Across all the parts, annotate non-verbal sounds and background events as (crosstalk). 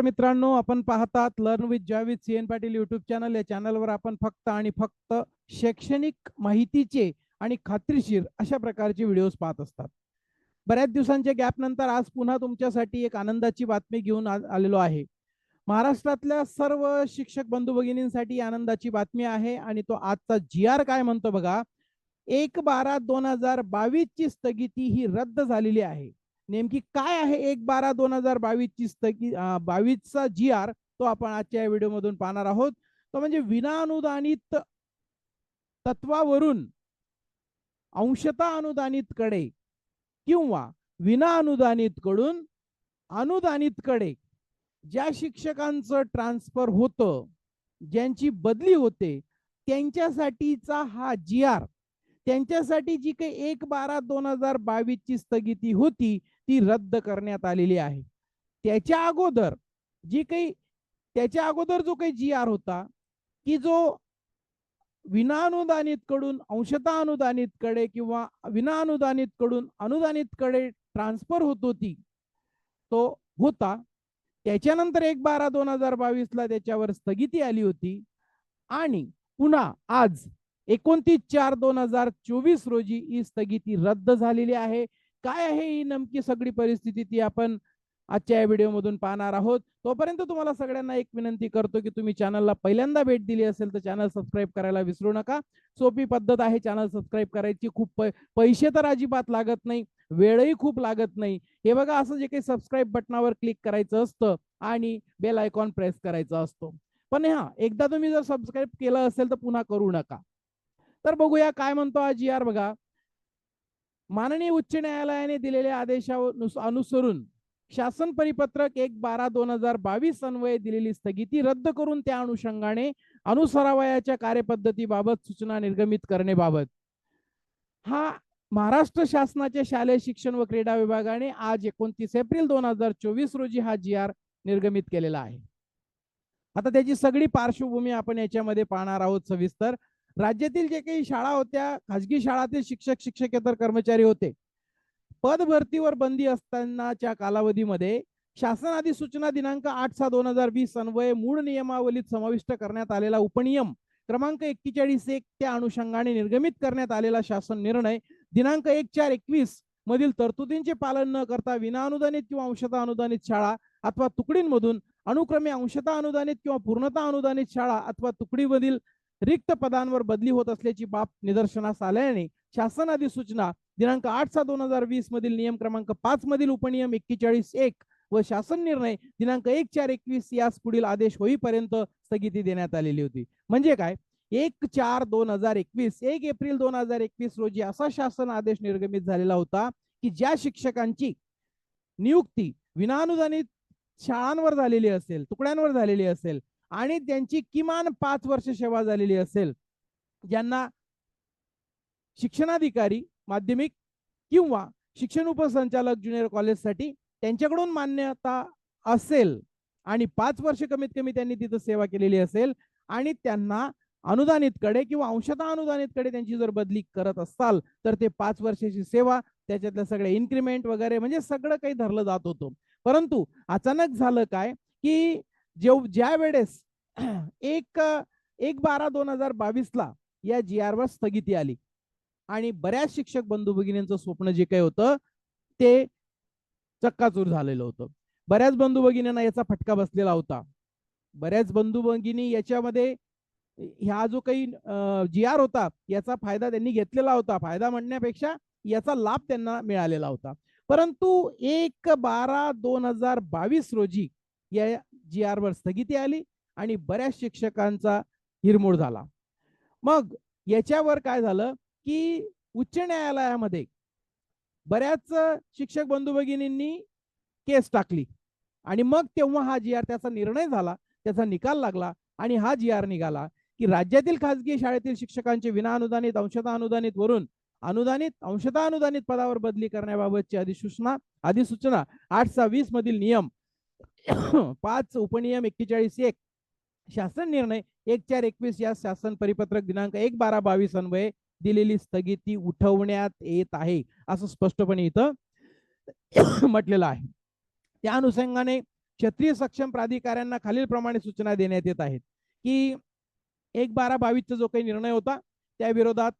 नमस्कार मित्रांनो आपण पाहतात learn with Joy C N Patil YouTube channel या चॅनलवर आपण फक्त आणि फक्त शैक्षणिक माहितीचे आणि खात्रीशीर अशा प्रकारचे व्हिडिओज पाहत असतात. बऱ्याच दिवसांच्या गॅप नंतर आज पुन्हा तुमच्यासाठी एक आनंदाची बातमी घेऊन आलेलो आहे. महाराष्ट्रातल्या सर्व शिक्षक बंधू भगिनींसाठी आनंदाची बातमी आहे आणि तो आजचा जी आर काय म्हणतो बघा? एक बारा दोन हजार बावीस ची स्थगिती ही रद्द झालेली आहे. नेमकी काय आहे एक बारा दोन हजार बावीस ची स्थगित बावीसचा जी आर तो आपण आजच्या या व्हिडिओमधून पाहणार आहोत. तो म्हणजे विनाअनुदानित तत्वावरून अंशता अनुदानित कडे किंवा विनाअनुदानित कडून अनुदानित कडे ज्या शिक्षकांचं ट्रान्सफर होतं ज्यांची बदली होते त्यांच्यासाठीचा हा जी आर त्यांच्यासाठी जी काही एक बारा दोन हजार बावीस ची स्थगिती होती ती रद्द करण्यात आलेली आहे. त्याच्या अगोदर जी काही त्याच्या अगोदर जो काही जी आर होता की जो विनाअनुदानित कडून अंशतः अनुदानित कडे किंवा विनाअनुदानित कडून अनुदानित कडे ट्रान्सफर होत होती तो होता. त्याच्यानंतर एक बारा दोन हजार बावीस ला त्याच्यावर स्थगिती आली होती. आणि पुन्हा आज एकोणतीस चार दोन हजार चोवीस रोजी ही स्थगिती रद्द झालेली आहे. काय आहे ही नेमकी सगळी परिस्थिती ती आपण आजच्या या व्हिडिओ मधून पाहणार आहोत. तोपर्यंत तुम्हाला सगळ्यांना एक विनंती करतो की तुम्ही चॅनलला पहिल्यांदा भेट दिली असेल तर चॅनल सबस्क्राईब करायला विसरू नका. सोपी पद्धत आहे चॅनल सबस्क्राईब करायची. खूप पैसे तर अजिबात लागत नाही. वेळही खूप लागत नाही. हे बघा असं जे काही सबस्क्राईब बटनावर क्लिक करायचं असतं आणि बेल आयकॉन प्रेस करायचा असतो. पण हा एकदा तुम्ही जर सबस्क्राईब केलं असेल तर पुन्हा करू नका. तर बघूया काय म्हणतो आज जी आर बघा. माननीय उच्च न्यायालयाने दिलेल्या आदेशावर अनुसरून शासन परिपत्रक एक बारा दोन हजार बावीस अन्वये दिलेली स्थगिती रद्द करून त्या अनुषंगाने अनुसरावयाच्या कार्यपद्धतीबाबत सूचना निर्गमित करण्याबाबत. हा महाराष्ट्र शासनाच्या शालेय शिक्षण व क्रीडा विभागाने आज एकोणतीस एप्रिल दोन हजार चोवीस रोजी हा जी आर निर्गमित केलेला आहे. आता त्याची सगळी पार्श्वभूमी आपण याच्यामध्ये पाहणार आहोत सविस्तर. राज्यातील जे काही शाळा होत्या खाजगी शाळातील शिक्षक शिक्षकेतर कर्मचारी होते. पद भरतीवर बंदी असतानाच्या कालावधीमध्ये शासन अधिसूचना दिनांक आठ सहा दोन हजार वीस अन्वये मूळ नियमावलीत समाविष्ट करण्यात आलेला उपनियम क्रमांक एक्केचाळीस एक त्या अनुषंगाने निर्गमित करण्यात आलेला शासन निर्णय दिनांक एक चार एकवीस मधील तरतुदींचे पालन न करता विनाअनुदानित किंवा अंशतः अनुदानित शाळा अथवा तुकडींमधून अनुक्रमे अंशतः अनुदानित किंवा पूर्णतः अनुदानित शाळा अथवा तुकडीमधील रिक्त पदांवर बदली होत असल्याची बाब निदर्शनास आल्याने शासन अधिसूचना दिनांक आठ सहा दोन हजार वीस मधील नियम क्रमांक पाच मधील उपनियम एक्केचाळीस एक व शासन निर्णय दिनांक एक चार एकवीस यास पुढील आदेश होईपर्यंत स्थगिती देण्यात आलेली होती. म्हणजे काय? एक चार दोन हजार एकवीस एक एप्रिल दोन हजार एकवीस रोजी असा शासन आदेश निर्गमित झालेला होता की ज्या शिक्षकांची नियुक्ती विनाअनुदानित शाळांवर झालेली असेल तुकड्यांवर झालेली असेल आणि त्यांची किमान पाच वर्ष सेवा झालेली असेल ज्यांना शिक्षणाधिकारी माध्यमिक किंवा शिक्षण उपसंचालक ज्युनियर कॉलेजसाठी त्यांच्याकडून मान्यता असेल आणि पाच वर्ष कमीत कमी त्यांनी तिथं सेवा केलेली असेल आणि त्यांना अनुदानितकडे किंवा अंशतः अनुदानितकडे त्यांची जर बदली करत असाल तर ते पाच वर्षाची सेवा त्याच्यातल्या सगळ्या इन्क्रीमेंट वगैरे म्हणजे सगळं काही धरलं जात होतं. परंतु अचानक झालं काय की जेव ज्या वेळेस (clears throat) एक एक बारा दोन हजार बावीस ला या जी आर वर स्थगिती आली. आणि बऱ्याच शिक्षक बंधू भगिनींचं स्वप्न जे काही होतं ते चक्काचूर झालेलं होतं. बऱ्याच बंधू भगिनींना याचा फटका बसलेला होता. बऱ्याच बंधू भगिनी याच्यामध्ये ह्या जो काही जी आर होता याचा फायदा त्यांनी घेतलेला होता. फायदा म्हणण्यापेक्षा याचा लाभ त्यांना मिळालेला होता. परंतु एक बारा दोन हजार बावीस रोजी या जी आर वर स्थगिती आली आणि बऱ्याच शिक्षकांचा हिरमोड झाला. मग याच्यावर काय झालं की उच्च न्यायालयामध्ये बऱ्याच शिक्षक बंधू भगिनींनी केस टाकली आणि मग तेव्हा हा जी आर त्याचा निर्णय झाला त्याचा निकाल लागला आणि हा जी आर निघाला की राज्यातील खासगी शाळेतील शिक्षकांचे विना अनुदानित अंशतः अनुदानित वरून अनुदानित अंशतः अनुदानित पदावर बदली करण्याबाबतची अधिसूचना अधिसूचना आठ सहा वीस मधील नियम (coughs) पाच उपनियम एक्केचाळीस एक. शासन निर्णय एक चार एकवीस या शासन परिपत्रक दिनांक एक बारा बावीस अन्वये दिलेली स्थगिती उठवण्यात येत आहे असं स्पष्टपणे इथं (coughs) म्हटलेलं आहे. त्या अनुषंगाने क्षत्रिय सक्षम प्राधिकाऱ्यांना खालीलप्रमाणे सूचना देण्यात येत आहेत की एक बारा बावीसचा जो काही निर्णय होता त्या विरोधात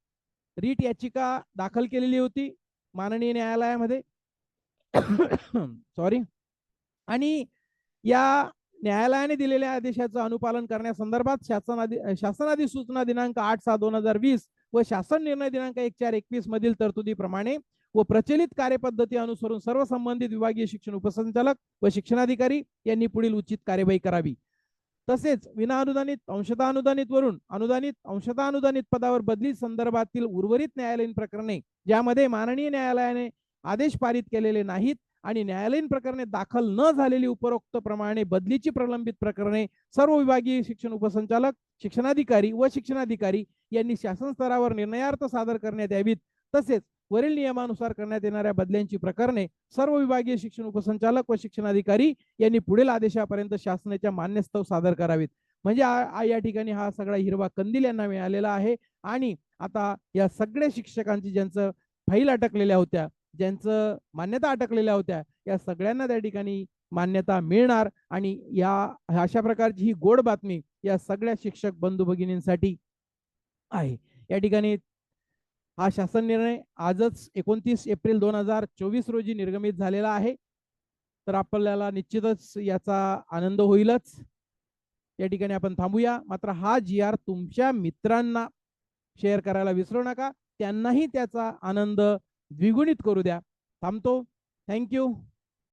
रीट याचिका दाखल केलेली होती माननीय न्यायालयामध्ये. (coughs) सॉरी आणि या न्यायालयाने दिलेल्या आदेशाचं अनुपालन करण्यासंदर्भात शासनादि शासनादी सूचना दिनांक आठ सहा दोन हजार वीस व शासन निर्णय दिनांक एक चार एकवीस मधील तरतुदीप्रमाणे व प्रचलित कार्यपद्धती अनुसरून सर्व संबंधित विभागीय शिक्षण उपसंचालक व शिक्षणाधिकारी यांनी पुढील उचित कार्यवाही करावी. तसेच विना अनुदानित अंशतः अनुदानित वरून अनुदानित अंशतः अनुदानित पदावर बदली संदर्भातील उर्वरित न्यायालयीन प्रकरणे ज्यामध्ये माननीय न्यायालयाने आदेश पारित केलेले नाहीत आणि न्यायालयीन प्रकरणे दाखल न झालेली उपरोक्त प्रमाणे बदलीची प्रलंबित प्रकरणे सर्व विभागीय शिक्षण उपसंचालक शिक्षणाधिकारी व शिक्षणाधिकारी यांनी शासन स्तरावर निर्णयार्थ सादर करण्यात यावीत. तसेच वरील नियमानुसार करण्यात येणाऱ्या बदल्यांची प्रकरणे सर्व विभागीय शिक्षण उपसंचालक व शिक्षणाधिकारी यांनी पुढील आदेशापर्यंत शासनाच्या मान्यस्तव सादर करावीत. म्हणजे या ठिकाणी हा सगळा हिरवा कंदील यांना मिळालेला आहे. आणि आता या सगळ्या शिक्षकांची ज्यांचं फाईल अटकलेल्या होत्या ज्यांचं मान्यता अटकलेल्या होत्या या सगळ्यांना त्या ठिकाणी मान्यता मिळणार आणि या अशा प्रकारची ही गोड बातमी या सगळ्या शिक्षक बंधू भगिनींसाठी आहे. या ठिकाणी हा शासन निर्णय आजच एकोणतीस एप्रिल दोन हजार चोवीस रोजी निर्गमित झालेला आहे. तर आपल्याला निश्चितच याचा आनंद होईलच. या ठिकाणी आपण थांबूया. मात्र हा जी आर तुमच्या मित्रांना शेअर करायला विसरू नका. त्यांनाही त्याचा आनंद द्विगुणित करू द्या. थांबतो. थँक्यू